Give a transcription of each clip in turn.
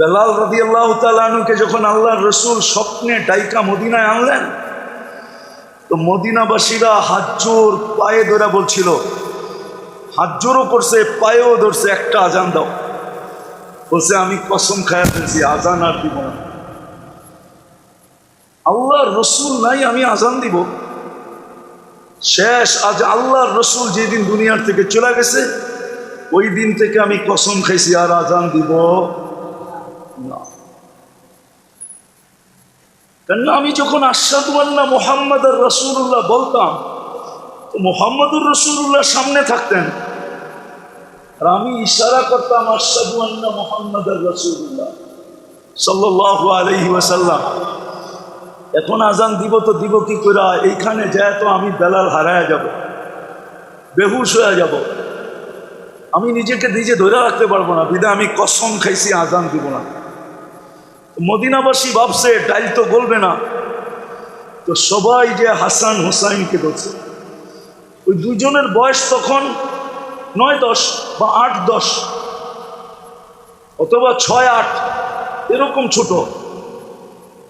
বেলাল রদি আল্লাহ তালুকে যখন আল্লাহ রসুল স্বপ্নে ডাইকা মদিনায় আনলেন, তো মদিনাবাসীরা হাজ্জোর পায়ে ধরে বলছিল হাজ্জোরও করছে, পায়েও ধরছে, একটা আজান দাও। বলছে, আমি কসম খায়া ফেলছি, আজান আর দিব না। আল্লাহর রসুল নাই, আমি আজান দিব। শেষ আজ আল্লাহর রসুল যেদিন দুনিয়ার থেকে চলে গেছে, ওই দিন থেকে আমি কসম খাইছি, আর আজান দিব। না। কেননা আমি যখন আল্লাহ মোহাম্মদ আর রসুল্লাহ বলতাম, তো মোহাম্মদুর রসুল্লাহ সামনে থাকতেন। আর আমি ইশারা করতাম আল্লাহ মোহাম্মদ আর রসুল্লাহ সাল্লাহ আলহি ওয়াসাল্লাম। এখন আজান দিব তো দিব কি করে? এইখানে যায় তো আমি বেলাল হারায় যাব, বেহুশ হয়ে যাব। আমি নিজেকে নিজে ধরে রাখতে পারব না। বিদা আমি কসম খাইছি, আজান দিব না। মদিনাবাসী ভাবছে, ডাইল তো গলবে না। তো সবাই যে হাসান হুসাইনকে বলছে, ওই দুজনের বয়স তখন নয় দশ বা আট দশ অথবা ছয় আট, এরকম ছোট।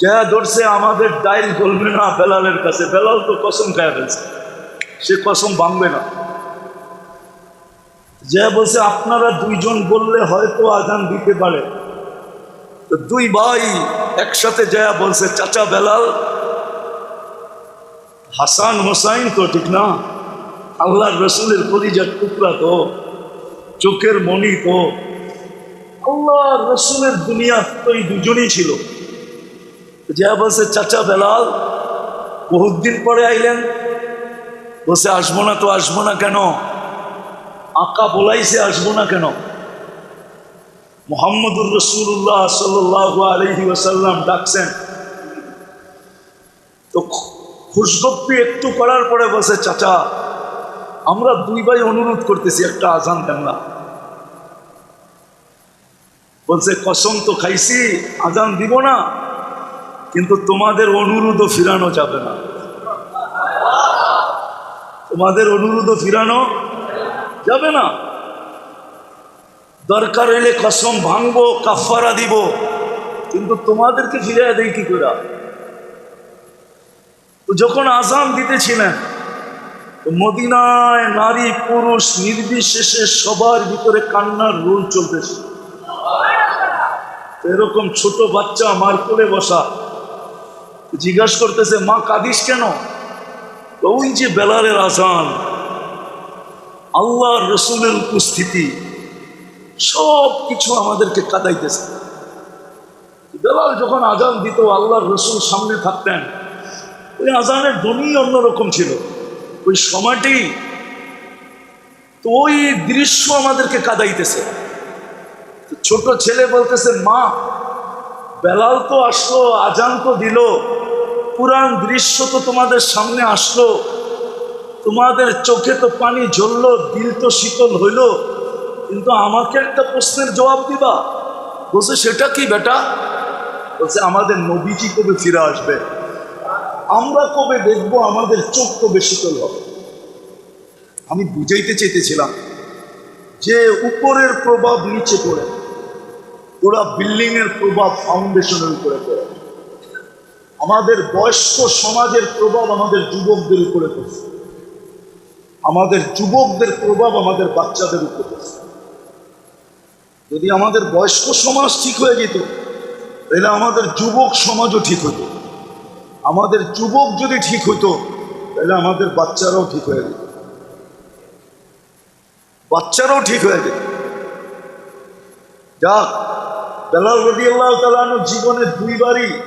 যা ধরছে আমাদের ডাইল গলবে না বেলালের কাছে। বেলাল তো কসম খায় ফেলছে, সে কসম ভাঙবে না। যা বলছে, আপনারা দুইজন বললে হয়তো আজান দিতে পারে। দুই ভাই একসাথে যা বলছে, চাচা বেলাল, হাসান হোসাইন তো ঠিক না? আল্লাহর রসুলের পরিজার টুকরা তো, চোখের মণি তো। আল্লাহ রসুলের দুনিয়া তো এই দুজনই ছিল। যা বলছে, চাচা বেলাল, বহুত দিন পরে আইলেন। বসে আসব না তো, আসব না কেন? আঁকা বলাইছে, আসব না কেন? মোহাম্মদুর রসুল্লাহ সাল্লাহ আলহি ওসাল্লাম ডাকছেন। তো খুশগপ্পি একটু করার পরে বসে চাচা, আমরা দুই ভাই অনুরোধ করতেছি, একটা আজান দেন না। বলছে, কসম তো খাইছি, আজান দিব না, কিন্তু তোমাদের অনুরোধও ফিরানো যাবে না। তোমাদের অনুরোধও ফিরানো যাবে না। দরকার হইলে কসম ভাঙবো কাফারা দিব। কিন্তু তোমাদেরকে ফিরে দেয় কি করে তো যখন আজান দিতেছিলেন মদিনায় নারী, পুরুষ নির্বিশেষে সবার ভিতরে কান্নার রোল চলতেছে। এরকম ছোট বাচ্চা মার কোলে বসা, জিজ্ঞাসা করতেছে, মা, কাঁদিস কেন? ওই যে বেলারের আজান, আল্লাহর রসুলের উপস্থিতি সব কিছু আমাদেরকে কাদাইতেছে। বেলাল যখন আজান দিত, আল্লাহর রসুল সামনে থাকতেন, ওই আজানের ধ্বনি অন্যরকম ছিল। ওই সময়টি তো ওই দৃশ্য আমাদেরকে কাদাইতেছে। ছোট ছেলে বলতেছে, মা, বেলাল তো আসলো, আজান তো দিল পুরান দৃশ্য তো তোমাদের সামনে আসলো, তোমাদের চোখে তো পানি ঝরলো, দিল তো শীতল হইল কিন্তু আমাকে একটা প্রশ্নের জবাব দিবা? বলছে, সেটা কি বেটা? বলছে, আমাদের নবীজি কবে ফিরে আসবে? আমরা কবে দেখব আমাদের চোখ কবে শীতল হবে? আমি বুঝাইতে চেয়েছিলাম যে উপরের প্রভাব নিচে পড়ে। ওরা বিল্ডিংয়ের প্রভাব ফাউন্ডেশনের উপরে পড়ে। আমাদের বয়স্ক সমাজের প্রভাব আমাদের যুবকদের উপরে পড়ছে। আমাদের যুবকদের প্রভাব আমাদের বাচ্চাদের উপরে পড়ছে। যদি আমাদের বয়স্ক সমাজ ঠিক হয়ে যেত, তাহলে আমাদের যুবক সমাজও ঠিক হতো। আমাদের যুবক যদি ঠিক হতো, তাহলে আমাদের বাচ্চারাও ঠিক হয়ে যেত। বাচ্চারাও ঠিক হয়ে যেত। যাক বেলাল রবি আল্লাহ তালানো জীবনে দুইবারই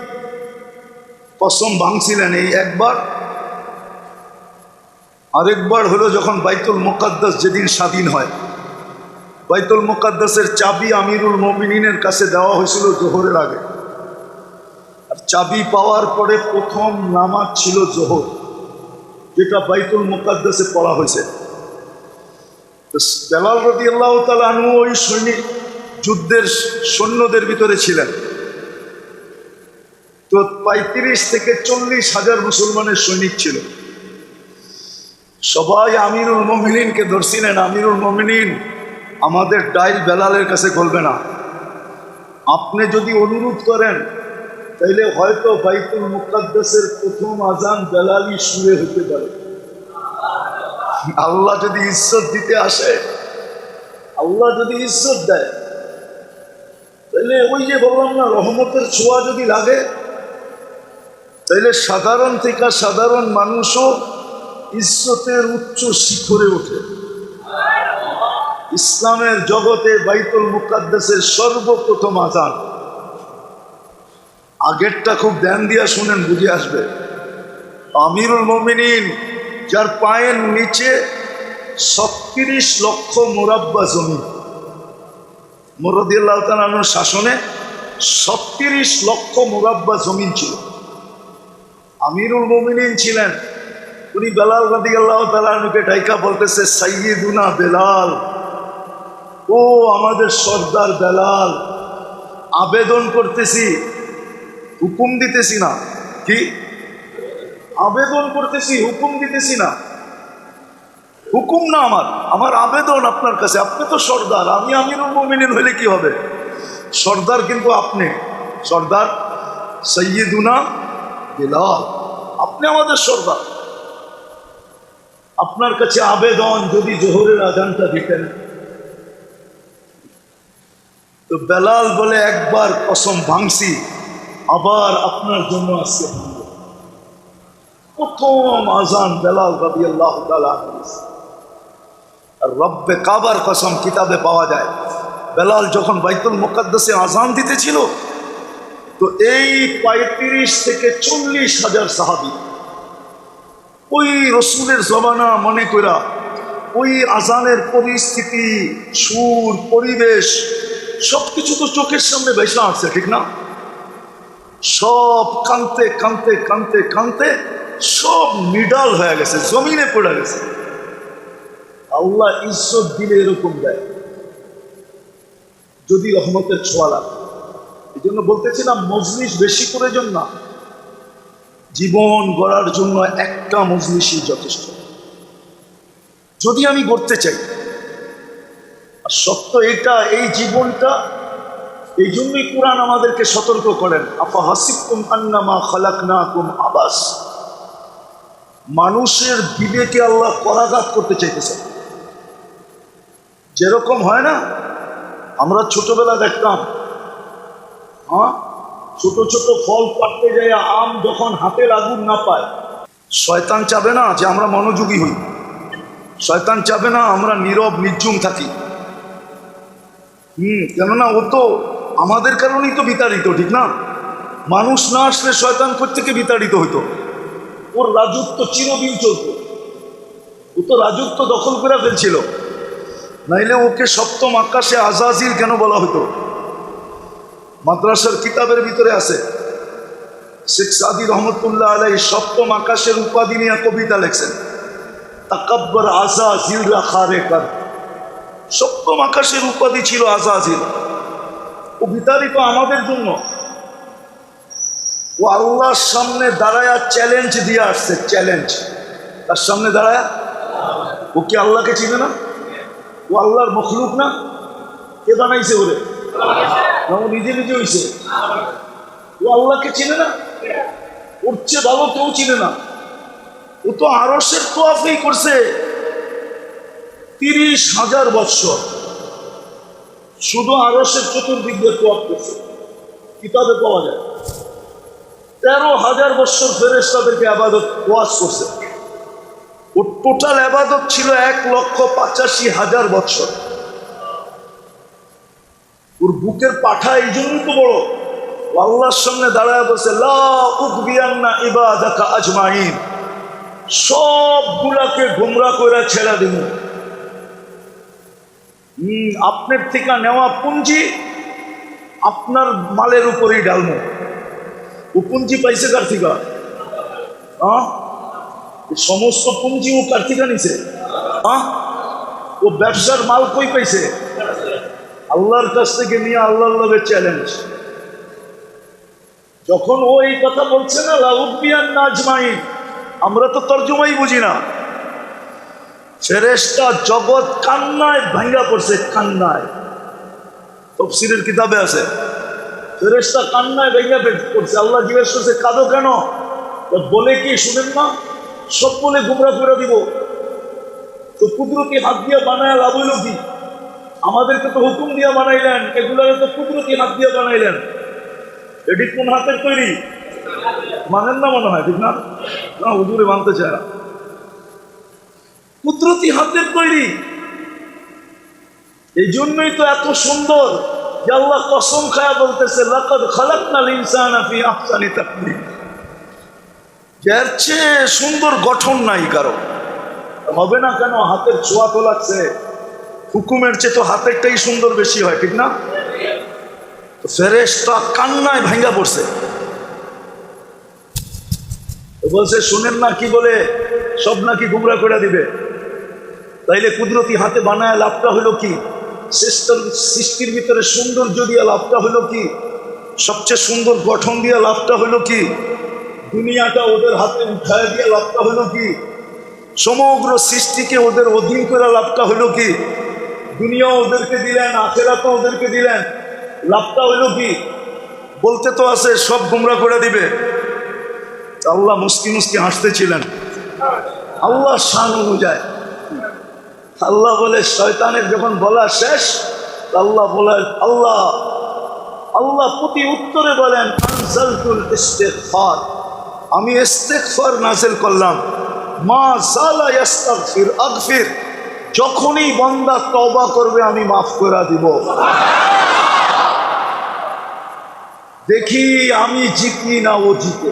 কসম ভাঙছিলেন, এই একবার। আরেকবার হলো যখন বাইতুল মোকাদ্দাস যেদিন স্বাধীন হয়। বাইতুল মোকাদ্দাসের চাবি আমিরুল মমিনের কাছে দেওয়া হয়েছিল জোহরের আগে। আর চাবি পাওয়ার পরে প্রথম নামাজ ছিল জোহর, যেটা বাইতুল মোকাদ্দাসে পড়া হয়েছে। বেলাল রদি আল্লাহ তালু ওই সৈনিক যুদ্ধের সৈন্যদের ভিতরে ছিলেন। তো পঁয়ত্রিশ থেকে চল্লিশ হাজার মুসলমানের সৈনিক ছিল। সবাই আমিরুল মমিনিনকে ধরছিলেন। আমিরুল মমিনিন আমাদের ডাইল বেলালের কাছে গলবে না। আপনি যদি অনুরোধ করেন, তাইলে হয়তো বাইতুল মুকাদ্দাসের প্রথম আজান বেলালি সুরে হতে পারে। আল্লাহ যদি ইজ্জত দিতে আসে, আল্লাহ যদি ইজ্জত দেয় তাহলে ওই যে বললাম না, রহমতের ছোঁয়া যদি লাগে, তাইলে সাধারণ থেকে সাধারণ মানুষও ইজ্জতের উচ্চ শিখরে ওঠে। ইসলামের জগতে বাইতুল মুকাদ্দাসের সর্বপ্রথম আজান। আগেরটা খুব ধ্যান দিয়া শুনেন, বুঝে আসবে। আমিরুল মমিনিন, যার পায়ের নিচে ছত্রিশ লক্ষ মোরাব্বা জমি। মোরদিয়াল্লাহ তালানোর শাসনে ছত্রিশ লক্ষ মোরাব্বা জমিন ছিল। আমিরুল মমিনিন ছিলেন। উনি বেলাল রাদি আল্লাহ তালানুকে ডাইকা বলতেছে সাইয়দুনা বেলাল। ও আমাদের সর্দার বেলাল আবেদন করতেছি, হুকুম দিতেছি না। কি? আবেদন করতেছি, হুকুম দিতেছি না। হুকুম না আমার আমার আবেদন আপনার কাছে। আপনি তো সর্দার, আমি আমিরুল মোমিনিন হইলে কি হবে? সর্দার কিন্তু আপনি। সর্দার সৈয়দুনা বেলাল, আপনি আমাদের সর্দার। আপনার কাছে আবেদন যদি জোহরের আজানটা দিতেন। তো বেলাল বলে, একবার কসম ভাঙছি, আবার আপনার জন্য আসছে প্রথম আজান বেলাল রবি আল্লাহ আর রব্বে কাবার কসম কিতাবে পাওয়া যায়। বেলাল যখন বাইতুল মোকাদ্দাসে আজান দিতেছিল, তো এই পঁয়ত্রিশ থেকে চল্লিশ হাজার সাহাবি, ওই রসুলের জমানা মনে করা ওই আজানের পরিস্থিতি, সুর, পরিবেশ সব কিছু তো চোখের সামনে বেসা আসছে ঠিক না? সব কানতে কানতে কানতে কানতে সব নিডাল হয়ে গেছে, জমিনে পড়ে গেছে। আল্লাহ ইজ্জত দিলে এরকম দেয়। যদি রহমতের ছোঁয়া লাগে। এই জন্য বলতেছিলাম, মজলিস বেশি করে জন্য না। জীবন গড়ার জন্য একটা মজলিসই যথেষ্ট। যদি আমি গড়তে চাই সত্য এটা, এই জীবনটা, এই জন্যই কোরআন আমাদেরকে সতর্ক করেন। আপা হাসিকুম আন্নামা কুম আবাস। মানুষের বিবেকে আল্লাহ করাঘাত করতে চাইতেছেন যেরকম হয় না, আমরা ছোটবেলা দেখতাম হ্যাঁ? ছোট ছোট ফল পাড়তে যাই আম যখন হাতের আগুন না পায়, শয়তান চাবে না যে আমরা মনোযোগী হই। শয়তান চাবে না আমরা নীরব, নির্জুম থাকি। হুম, কেননা ও তো আমাদের কারণেই তো বিতাড়িত, ঠিক না? মানুষ না আসলে শয়তান থেকে বিতাড়িত হইতো। ওর রাজত্ব চিরদিন চলত। ও তো রাজত্ব দখল করে ফেলছিল। নাইলে ওকে সপ্তম আকাশে আজাজিল কেন বলা হতো মাদ্রাসার কিতাবের ভিতরে আছে। শেখ সাদি রহমতুল্লাহ আলাই সপ্তম আকাশের উপাধি নিয়ে কবিতা লেখছেন। তাকাব্বর আজাজিল রাখা রেখার সপ্তম আকাশের উপাধি ছিল আজাজিল ও বিতাড়িত আমাদের জন্য। ও আল্লাহর সামনে দাঁড়ায়া চ্যালেঞ্জ দিয়ে আসছে চ্যালেঞ্জ তার সামনে দাঁড়ায়া? ও কি আল্লাহকে চিনে না? ও আল্লাহর মখলুক না? কে বানাইছে ওরে? নিজে নিজে হইছে। ও আল্লাহকে চিনে না? ওর চেয়ে ভালো কেউ চিনে না। ও তো আরসের তোয়াফেই করছে। তিরিশ হাজার বৎসর শুধু আরসের চতুর্দিক দিয়ে করছে কিতাবে পাওয়া যায়। তেরো হাজার বৎসর ফেরেস তাদেরকে আবাদত ওয়াজ করছে। টোটাল আবাদত ছিল এক লক্ষ পঁচাশি হাজার বৎসর। ওর বুকের পাঠা এই জন্যই তো বড়। আল্লাহর সামনে দাঁড়ায় বসে লাউকবিয়ান্না ইবাদাকা আজমাইন। সবগুলাকে গোমরা করে ছেড়া হম আপনার থেকে নেওয়া পুঞ্জি আপনার মালের উপরেই ডালমো ও পুঞ্জি পাইছে কার হ্যাঁ? সমস্ত পুঞ্জি ও কার নিছে? হ্যাঁ? ও ব্যবসার মাল কই পাইছে? আল্লাহর কাছ থেকে নিয়ে আল্লাহ আল্লাহের চ্যালেঞ্জ যখন ও এই কথা বলছে না, লাউদ্দিয়ান নাজমাইন, আমরা তো তর্জমাই বুঝি না। ফেরেস্তা জগৎ কান্নায় ভাঙ্গা পড়ছে, কান্নায়। তফসিরের কিতাবে আছে ফেরেস্তা কান্নায় ভেঙে বের করছে আল্লাহ জিজ্ঞেস করছে, কাঁদো কেন? বলে কি, শুনেন না, সব বলে গুমরা করে দিব। তো কুদরতি হাত দিয়ে বানায় লাভ হইল কি? আমাদেরকে তো হুকুম দিয়ে বানাইলেন, এগুলোর তো কুদরতি হাত দিয়ে বানাইলেন। এটি কোন হাতের তৈরি? মানেন না মনে হয়, ঠিক না? না, হুজুরে মানতে চায় না। কুদরতি হাতের তৈরি। এই জন্যই তো এত সুন্দর যে আল্লাহ কসম খায়া বলতেছে, লাকাদ খালাকনাল ইনসানা ফি আহসানি চেয়ে সুন্দর গঠন নাই কারও। হবে না কেন, হাতের ছোঁয়া তো লাগছে। হুকুমের চেয়ে তো হাতেরটাই সুন্দর বেশি হয়, ঠিক না? তো কান্নায় ভাঙ্গা পড়ছে। বলছে, শুনেন না কি বলে, সব নাকি গুমরা করে দিবে। তাইলে কুদরতি হাতে বানায় লাভটা হলো কি? শ্রেষ্ঠ সৃষ্টির ভিতরে সৌন্দর্য দিয়ে লাভটা হলো কি? সবচেয়ে সুন্দর গঠন দিয়ে লাভটা হলো কি? দুনিয়াটা ওদের হাতে উঠায় দিয়ে লাভটা হলো কি? সমগ্র সৃষ্টিকে ওদের অধীন করে লাভটা হলো কি? দুনিয়া ওদেরকে দিলেন আখেরা তো ওদেরকে দিলেন, লাভটা হলো কি? বলতে তো আছে, সব গুমরা করে দিবে। আল্লাহ মুস্কি মুস্কি হাসতেছিলেন। আল্লাহ শান অনুযায়ী। আল্লাহ বলে, শয়তানের যখন বলা শেষ, আল্লাহ বলেন, আল্লাহ আল্লাহ প্রতি উত্তরে বলেন, আনজালতুল ইস্তেগফার। আমি ইস্তেগফার নাজিল করলাম। মা সালা ইয়াস্তাগফির, আগফির। যখনই বান্দা তওবা করবে, আমি মাফ করে দিব। দেখি আমি জিতি না ও জিতে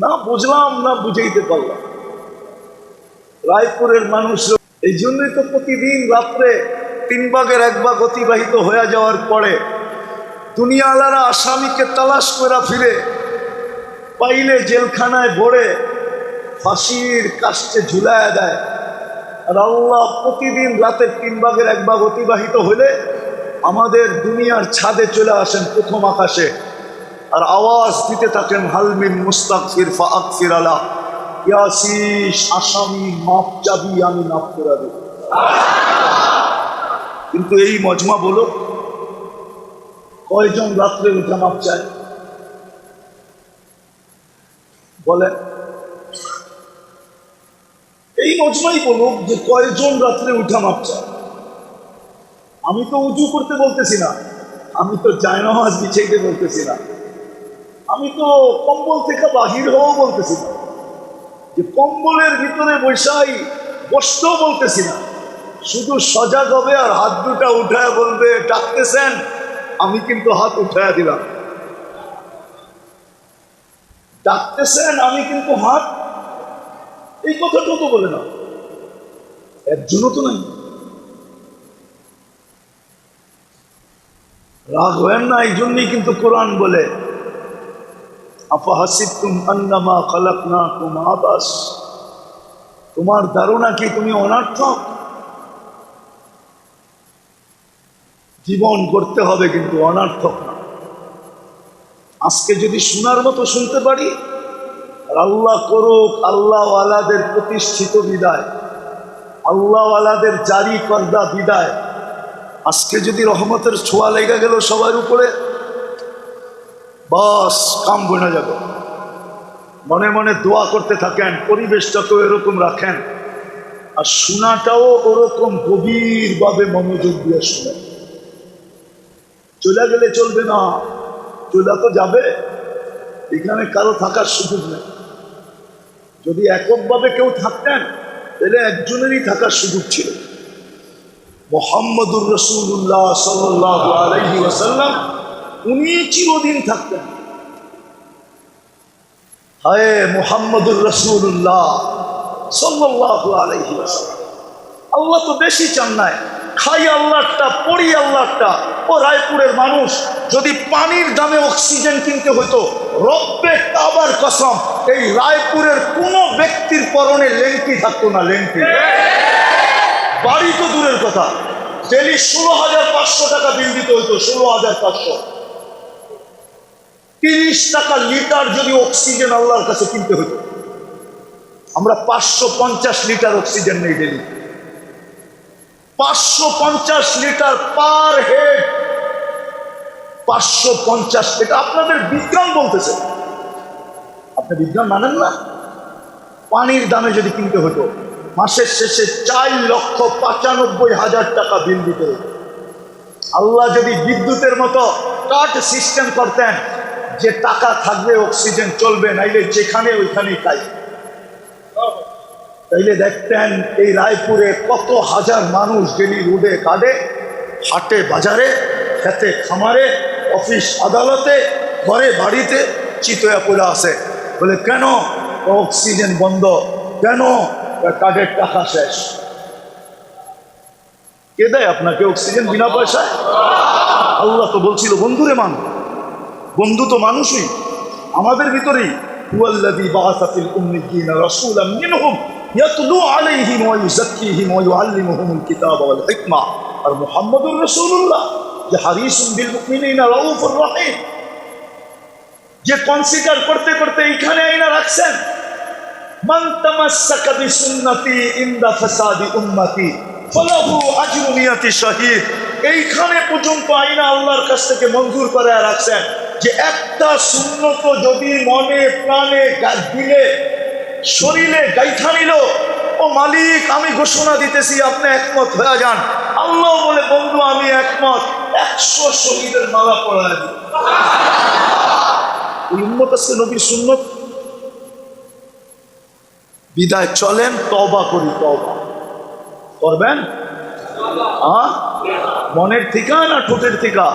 না বুঝলাম, না বুঝাইতে পারলাম। রায়পুরের মানুষ এই জন্যই তো প্রতিদিন রাত্রে তিন ভাগের এক ভাগ অতিবাহিত হয়ে যাওয়ার পরে দুনিয়ালারা আসামিকে তালাশ করে ফিরে পাইলে জেলখানায় ভরে ফাঁসির কাস্টে ঝুলায় দেয়। আর আল্লাহ প্রতিদিন রাতের তিন ভাগের এক ভাগ অতিবাহিত হলে আমাদের দুনিয়ার ছাদে চলে আসেন প্রথম আকাশে। আর আওয়াজ দিতে থাকেন হালমিন মুস্তাকফির ফা আকফির আলা। আমি দেব। কিন্তু এই মজমা বলো, কয়জন রাত্রে উঠে মাপ চায়? বলেন। এই মজমাই বলুক যে কয়জন রাত্রে উঠা মাপ চায়। আমি তো উঁচু করতে বলতেছি না, আমি তো জায়নামাজ বিছাইতে বলতেছি না। আমি তো কম্বল থেকে বাহির হওয়াও বলতেছি না। যে কম্বলের ভিতরে বৈশাই বসতেও বলতেছি না শুধু সজাগ হবে আর হাত দুটা উঠায় বলবে, ডাকতেছেন, আমি কিন্তু হাত উঠায় দিলাম। ডাকতেছেন, আমি কিন্তু হাত এই কথাটা তো বলে না। একজনও তো নাই। রাগ হয় না এই জন্যই কিন্তু কোরআন বলে তোমার ধারণা কি তুমি অনার্থক? জীবন করতে হবে কিন্তু অনার্থক না। আজকে যদি শোনার মতো শুনতে পারি আল্লাহ করুক, আল্লাহওয়ালাদের প্রতিষ্ঠিত বিদায়, আল্লাহওয়ালাদের জারি কর্দা বিদায়। আজকে যদি রহমতের ছোঁয়া লেগে গেল সবার উপরে বাস, কাম বনে যাবে। মনে মনে দোয়া করতে থাকেন পরিবেশটাকেও এরকম রাখেন। আর শোনাটাও ওরকম গভীরভাবে মনোযোগ দিয়ে শোনেন। চলে গেলে চলবে না। চলে তো যাবে। এখানে কারও থাকার সুযোগ নেই। যদি এককভাবে কেউ থাকতেন, তাহলে একজনেরই থাকার সুযোগ ছিল। মোহাম্মদুর রসুল্লাহ সাল্লাহ আলহি ওসাল্লাম উনি চিরদিন থাকতেন। হায় মোহাম্মদুর রসুল্লাহ আল্লাহ তো বেশি চান নাই। খাই আল্লাহটা, পড়ি আল্লাহটা। ও রায়পুরের মানুষ, যদি পানির দামে অক্সিজেন কিনতে হতো রব্বে কাবার কসম, এই রায়পুরের কোনো ব্যক্তির পরনে লেংটি থাকতো না লেংটি। বাড়ি তো দূরের কথা। ডেলি ষোলো হাজার পাঁচশো টাকা বিল দিতে হতো ষোলো হাজার পাঁচশো। তিরিশ টাকা লিটার যদি অক্সিজেন আল্লাহর কাছে কিনতে হতো, আমরা পাঁচশো পঞ্চাশ লিটার অক্সিজেন নেই ডেলি পাঁচশো পঞ্চাশ লিটার পার হেড। পাঁচশো পঞ্চাশ এটা আপনাদের বিজ্ঞান বলতেছে। আপনি বিজ্ঞান মানেন না? পানির দামে যদি কিনতে হতো, মাসের শেষে চার লক্ষ পঁচানব্বই হাজার টাকা বিল দিতে আল্লাহ যদি বিদ্যুতের মতো কাট সিস্টেম করতেন যে টাকা থাকবে, অক্সিজেন চলবে, নাইলে যেখানে ওইখানেই তাই। তাইলে দেখতেন, এই রায়পুরে কত হাজার মানুষ ডেলি রোডে কাটে হাটে, বাজারে, খেতে, খামারে, অফিস, আদালতে, ঘরে, বাড়িতে চিতয়া পড়ে আসে বলে, কেন অক্সিজেন বন্ধ? কেন কার্ডের টাকা শেষ? কে দেয় আপনাকে অক্সিজেন বিনা পয়সায়? আল্লাহ তো বলছিল, বন্ধুরে মান বন্ধু তো মানুষই। আমাদের ভিতরেই, হুয়াল্লাযী বাআসা ফিল উম্মিয়িনা রাসূলাম মিনহুম ইয়াতলু আলাইহিম ওয়া ইউযাক্কিহিম ওয়া ইউআল্লিমুহুমুল কিতাবা ওয়াল হিকমা। আর মুহাম্মাদুর রাসূলুল্লাহ, যে হারিসুন বিল মুমিনিনা রাউফুর রহিম। যে কনসিডার করতে করতে এইখানে আইনা রাখছেন, মান তামাসসাকা বিসুন্নতি ইনদা ফাসাদি উম্মতি ফলাহু আজরু নিয়াতি শহীদ। এইখানে পর্যন্ত আইনা আল্লাহর কাছ থেকে মঞ্জুর করে রাখছেন। যে একটা সুন্নত যদি মনে, প্রাণে দিলে, শরীরে গাইথা নিল, ও মালিক, আমি ঘোষণা দিতেছি, আপনি একমত হয়ে যান। আল্লাহ বলে, বন্ধু, আমি একমত। একশো শহীদের মালা ওই উন্মত নবীর সুন্নত। বিদায় চলেন তবা করি তবা করবেন? মনের থিকা না ঠোঁটের থিকা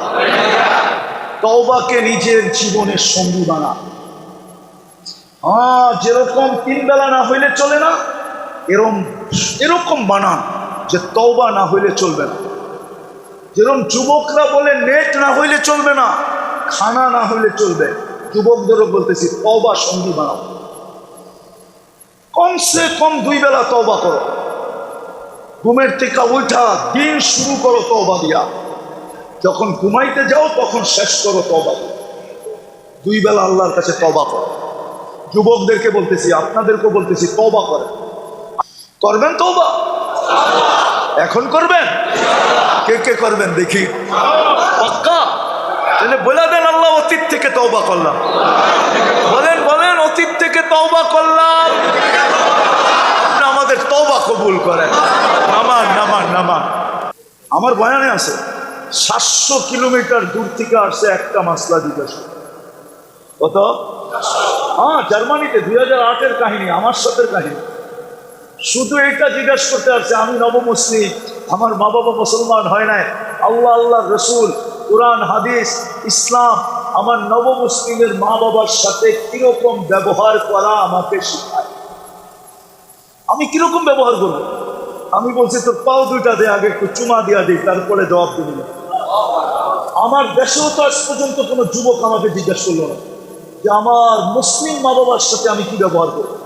তওবাকে নিজের জীবনের সঙ্গী বানা। হ্যাঁ যেরকম তিন বেলা না হইলে চলে না, এরম, এরকম বানান যে তওবা না হইলে চলবে না। যেরকম যুবকরা বলে নেট না হইলে চলবে না, খানা না হইলে চলবে। যুবকদেরও বলতেছি, তওবা সঙ্গী বানাও। কমসে কম দুই বেলা তওবা করো। ঘুমের থেকে উঠা, দিন শুরু করো তওবা দিয়া। যখন ঘুমাইতে যাও, তখন শেষ করো দিয়া। দুই বেলা আল্লাহর কাছে তওবা করো। যুবকদেরকে বলতেছি, আপনাদেরকেও বলতেছি, তওবা করে করবেন তবা এখন করবেন? কে কে করবেন দেখি। পাক্কা? তাহলে বলে দেন, আল্লাহ অতীত থেকে তওবা করলাম। বলেন বলেন, অতীত থেকে তওবা করলাম। আমাদের তওবা কবুল করেন। নামান নামান নামান। আমার বয়ানে আছে সাতশো কিলোমিটার দূর থেকে আসছে একটা মাসলা জিজ্ঞাসা কত? হ্যাঁ জার্মানিতে দুই হাজার আটের কাহিনী, আমার সাথে কাহিনী। শুধু এটা জিজ্ঞাসা করতে আসছে, আমি নবমুসলিম আমার মা বাবা মুসলমান হয় নাই। আল্লাহ আল্লাহ রসুল, কোরআন, হাদিস, ইসলাম, আমার নবমুসলিমের মা বাবার সাথে কীরকম ব্যবহার করা আমাকে শেখায়। আমি কীরকম ব্যবহার করব? আমি বলছি, তোর পাও দুইটা দে, আগে একটু চুমা দিয়া দিই তারপরে জবাব দিবি। না আমার দেশেও তো আজ পর্যন্ত কোনো যুবক আমাকে জিজ্ঞাসা করল না যে আমার মুসলিম মা বাবার সাথে আমি কি ব্যবহার করব?